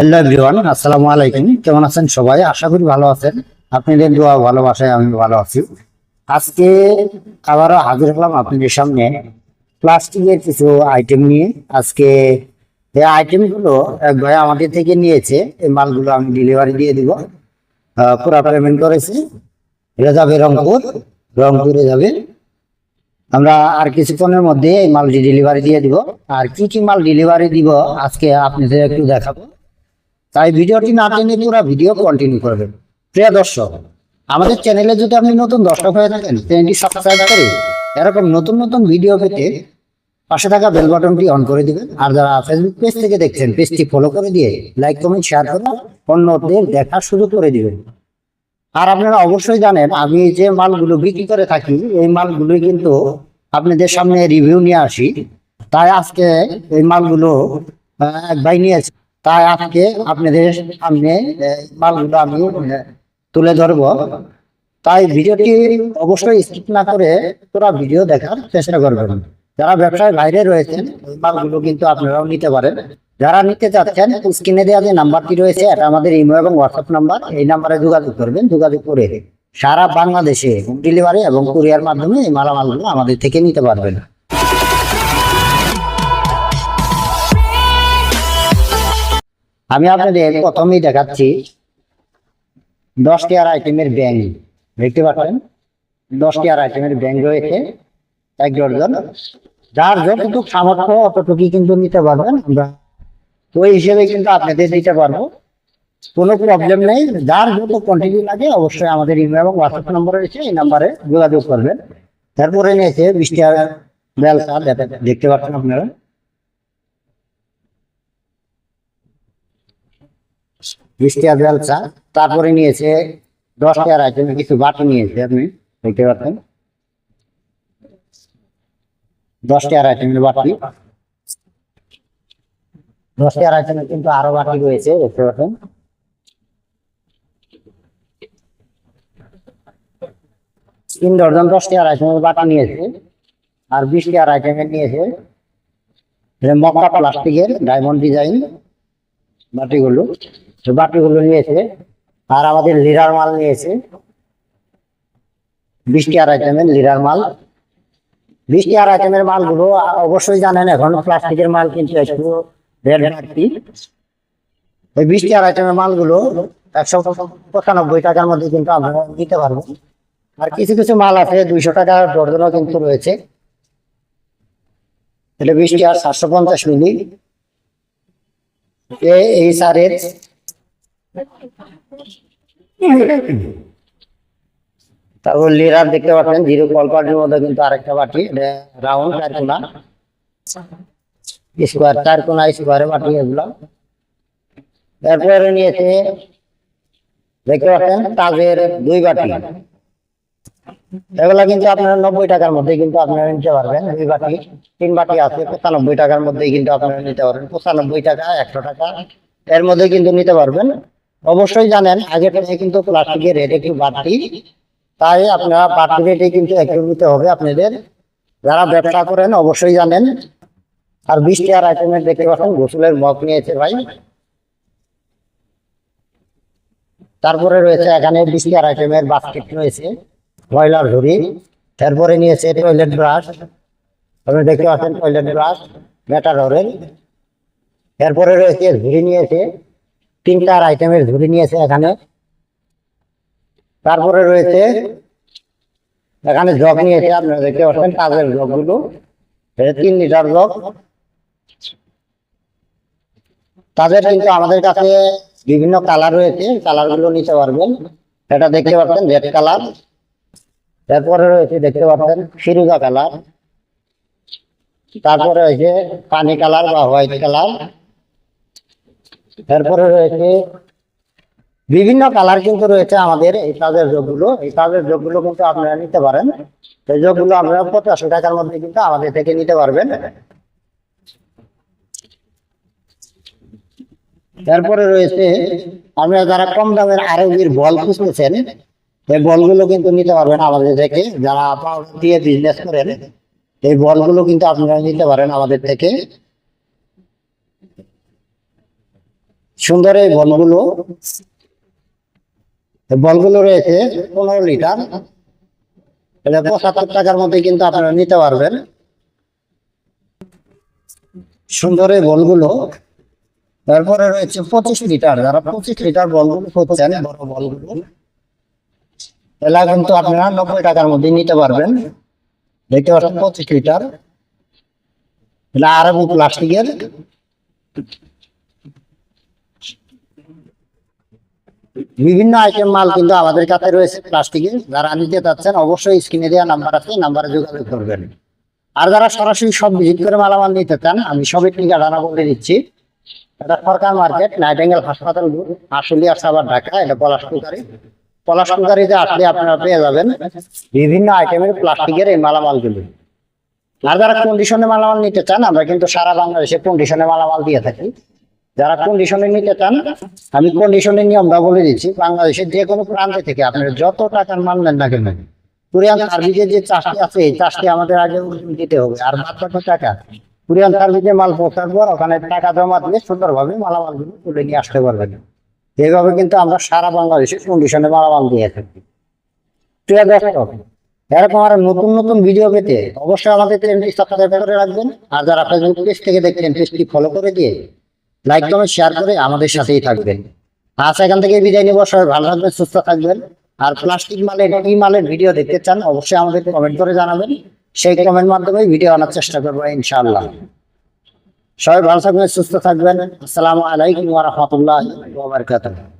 Hello everyone, আসসালামু আলাইকুম। কেমন আছেন সবাই? আশা করি ভালো আছেন। আপনাদের দোয়া ভালোবাসায় আমি ভালো আছি। আজকে আবারও হাজির হলাম আপনাদের সামনে প্লাস্টিকের কিছু আইটেম নিয়ে। আজকে এই আইটেমগুলো এক ভাই আমাদের থেকে নিয়েছে। এই মালগুলো আমি ডেলিভারি দিয়ে দিব। পুরা পেমেন্ট করেছি। এটা যাবে রংপুর। রংপুরে যাবে। আমরা আর কিছুক্ষণের মধ্যে এই মাল ডেলিভারি দিয়ে দিব। আর কি কি মাল ডেলিভারি দিব আজকে আপনাদের একটু দেখাবো। তাই ভিডিওটি না টেনে পুরো ভিডিও কন্টিনিউ করবেন প্রিয় দর্শক, আমাদের চ্যানেলে যদি আপনি নতুন দর্শক হয়ে থাকেন চ্যানেলটি সাবস্ক্রাইব করে এরকম নতুন নতুন ভিডিও পেতে পাশে থাকা বেল বাটনটি অন করে দিবেন। আর যারা ফেসবুক পেজ থেকে দেখছেন পেজটি ফলো করে দিয়ে লাইক কমেন্ট শেয়ার করে অন্যদের দেখার সুযোগ করে দিবেন। আর আপনারা অবশ্যই জানেন, আমি যে মালগুলো বিক্রি করে থাকি, এই মালগুলো কিন্তু আপনাদের সামনে রিভিউ নিয়ে আসি। তাই আজকে এই মালগুলো এক ভাই নিয়েছে তাই আজকে আপনাদের সামনে মালগুলো আমি তুলে ধরবো। তাই ভিডিওটি অবশ্যই স্কিপ না করে তোরা ভিডিও দেখার চেষ্টা করবেন। যারা ব্যবসায় বাইরে রয়েছেন মালগুলো কিন্তু আপনারাও নিতে পারেন। যারা নিতে চাচ্ছেন, স্ক্রিনে দেওয়া যে নাম্বারটি রয়েছে, এটা আমাদের ইমেল এবং হোয়াটসঅ্যাপ নাম্বার, এই নাম্বারে যোগাযোগ করবেন, যোগাযোগ করে সারা বাংলাদেশে হোম ডেলিভারি এবং কুরিয়ার মাধ্যমে এই মালামালগুলো আমাদের থেকে নিতে পারবেন। আমি আপনাদের প্রথমেই দেখাচ্ছি দশটি আর আইটেমের ব্যাং দেখতে পাচ্ছেন? দশটি আর আইটেমের ব্যাং রয়েছে এক ডজন। যার যতটুকু সামর্থ্য অতটুকুই কিন্তু নিতে পারবেন। আমরা ওই হিসেবে কিন্তু আপনাদের দিতে পারব। কোনো প্রবলেম নেই। যার যত কোয়ান্টিটি লাগে অবশ্যই আমাদের ইমেল এবং হোয়াটসঅ্যাপ নম্বর রয়েছে, এই নাম্বারে যোগাযোগ করবেন। তারপরে নিয়েছে বৃষ্টি আর বেলসা দেখা- দেখতে পাচ্ছেন আপনারা। বৃষ্টি আর বেলসা তারপরে নিয়েছে দশটি আর আইটেমের কিছু বাটি নিয়েছে আপনি দেখতে পাচ্ছেন। দশটি আর আইটেমের বাটি। দশটি আর আইটেমের কিন্তু আরও বাটি রয়েছে দেখতে পাচ্ছেন। তিন ডজন দশটি আর আইটেমের বাটা নিয়েছে। আর বিশটি আর আইটেমের নিয়েছে মক্কা প্লাস্টিকের ডায়মন্ড ডিজাইন। বাটিগুলো, তো বাটিগুলো নিয়েছে, আর আমাদের লিরার মাল নিয়েছে। বিশটি আর আইটেমের লিরার মাল। বৃষ্টি আর আইটেমের মালগুলো অবশ্যই জানেন, এখন প্লাস্টিকের মাল কিন্তু একটু রেট বাড়তি। এই বৃষ্টি আর আইটেমের মালগুলো একশো পঁচানব্বই টাকার মধ্যে কিন্তু আমরা নিতে পারব। আর কিছু কিছু মাল আছে, দুইশো টাকা ডর্জনও কিন্তু রয়েছে। এটা বৃষ্টি আর সাতশো পঞ্চাশ এ- এই সারের। তারপর লিরার দেখতে পাচ্ছেন, জিরো কলপাটির মধ্যে কিন্তু আরেকটা বাটি রাউন্ড চারকোনা স্কোয়ার চারকোনা স্কোয়ারে বাটি এগুলো। এরপরে নিয়েছে, দেখতে পাচ্ছেন, তাজের দুই বাটি। এগুলা কিন্তু আপনারা নব্বই টাকার মধ্যে কিন্তু আপনারা নিতে পারবেন। দুই বাটি, তিন বাটি আছে, পঁচানব্বই টাকার মধ্যে কিন্তু আপনারা নিতে পারবেন। পঁচানব্বই টাকা, একশো টাকা এর মধ্যে কিন্তু নিতে পারবেন। অবশ্যই জানেন, আগে থেকে কিন্তু প্লাস্টিকের রেট একটু বাড়তি। তাই আপনারা বাড়তি রেটে কিন্তু একটু নিতে হবে আপনাদের। যারা ব্যবসা করেন, অবশ্যই জানেন। আর বৃষ্টি আর আইটেমের দেখতে পাচ্ছেন, গোসলের মগ নিয়েছে ভাই। তারপরে রয়েছে এখানে বৃষ্টি আর আইটেমের বাস্কেট রয়েছে। ব্রয়লার ঝুড়ি তারপরে নিয়েছে টয়লেট ব্রাশ আপনি দেখতে পাচ্ছেন টয়লেট ব্রাশ মেটাডোরের এরপরে রয়েছে ঝুড়ি নিয়েছে, তিনটা আইটেমের ঝুড়ি নিয়েছে এখানে। তারপরে রয়েছে, এখানে জগ নিয়েছে, আপনারা দেখতে পাচ্ছেন কাজের জগগুলো। তিন লিটার জগ। তাদের কিন্তু আমাদের কাছে বিভিন্ন কালার রয়েছে কালারগুলো নিতে পারবেন। এটা দেখতে পাচ্ছেন রেড কালার তারপরে রয়েছে, দেখতে পাচ্ছেন, ফিরুজা কালার। তারপরে রয়েছে, পানি কালার বা হোয়াইট কালার। তারপরে রয়েছে, বিভিন্ন কালার কিন্তু রয়েছে আমাদের এই কাজের যোগগুলো। এই কাজের যোগগুলো কিন্তু আপনারা নিতে পারেন। এই যোগগুলো আপনারা পঁচাশি টাকার মধ্যে কিন্তু আমাদের থেকে নিতে পারবেন। তারপরে রয়েছে, আপনারা যারা কম দামের আরবির বল খুঁজতেছেন এই বলগুলো কিন্তু নিতে পারবেন আমাদের থেকে। যারা পাউডার দিয়ে বিজনেস করেন, এই বলগুলো কিন্তু আপনারা নিতে পারেন আমাদের থেকে। সুন্দর এই বলগুলো। বলগুলো রয়েছে পনেরো লিটার। এটা পঁচাত্তর টাকার মধ্যে কিন্তু আপনারা নিতে পারবেন। সুন্দর এই বলগুলো। তারপরে রয়েছে পঁচিশ লিটার। যারা পঁচিশ লিটার বলগুলো খুঁজছেন, বড় বলগুলো। এলা কিন্তু আপনারা নব্বই টাকার মধ্যে নিতে পারবেন। দেখতে পাচ্ছেন পঁচিশ লিটার। আরবি প্লাস্টিকের। বিভিন্ন আইটেম মাল কিন্তু আমাদের কাছে রয়েছে প্লাস্টিকের। যারা নিতে চাচ্ছেন অবশ্যই স্ক্রিনে দেওয়া নাম্বার আছে নাম্বারে যোগাযোগ করবেন। আর যারা সরাসরি সব ভিজিট করে মালামাল নিতে চান, আমি সবই ঠিকানা বলে দিচ্ছি। এটা সরকার মার্কেট নাইটেঙ্গেল হাসপাতাল আশুলিয়া সাবার ঢাকা, এটা পলাশ আসলে আপনারা পেয়ে যাবেন বিভিন্ন আইটেমের প্লাস্টিকের এই মালামালগুলো। আর যারা কন্ডিশনে মালামাল নিতে চান, আমরা কিন্তু সারা বাংলাদেশে কন্ডিশনে মালামাল দিয়ে থাকি। যারা কন্ডিশনে নিতে চান, আমি কন্ডিশনের নিয়মটা বলে দিচ্ছি। বাংলাদেশের যে কোনো প্রান্তে থেকে আপনারা যত টাকার মাল নেন না কেন, কোরিয়ান সার্ভিসের যে চাষটি আছে, এই চাষটি আমাদের আগে দিতে হবে। আর বাকি টাকা? কোরিয়ান সার্ভিসে মাল পৌঁছার পর ওখানে টাকা জমা দিয়ে সুন্দরভাবে মালামালগুলো তুলে নিয়ে আসতে পারবেন। এইভাবে কিন্তু আমরা সারা বাংলাদেশে কন্ডিশনে মালামাল দিয়ে থাকি। প্রিয় এরকম আরও নতুন নতুন ভিডিও পেতে অবশ্যই আমাদের চ্যানেলটি সাবস্ক্রাইব করে রাখবেন। আর যারা ফেসবুক পেজ থেকে দেখছেন পেজটি ফলো করে দিয়ে লাইক কমেন্ট শেয়ার করে আমাদের সাথেই থাকবেন। আজ এখান থেকে বিদায় নিব, সবাই ভালো থাকবেন, সুস্থ থাকবেন। আর প্লাস্টিক মালের কি মালের ভিডিও দেখতে চান, অবশ্যই আমাদের কমেন্ট করে জানাবেন। সেই কমেন্ট মাধ্যমে ভিডিও আনার চেষ্টা করব, ইনশাআল্লাহ। সবাই ভালো থাকবেন সুস্থ থাকবেন। আসসালামু আলাইকুম ওয়া বারাকাতুহু।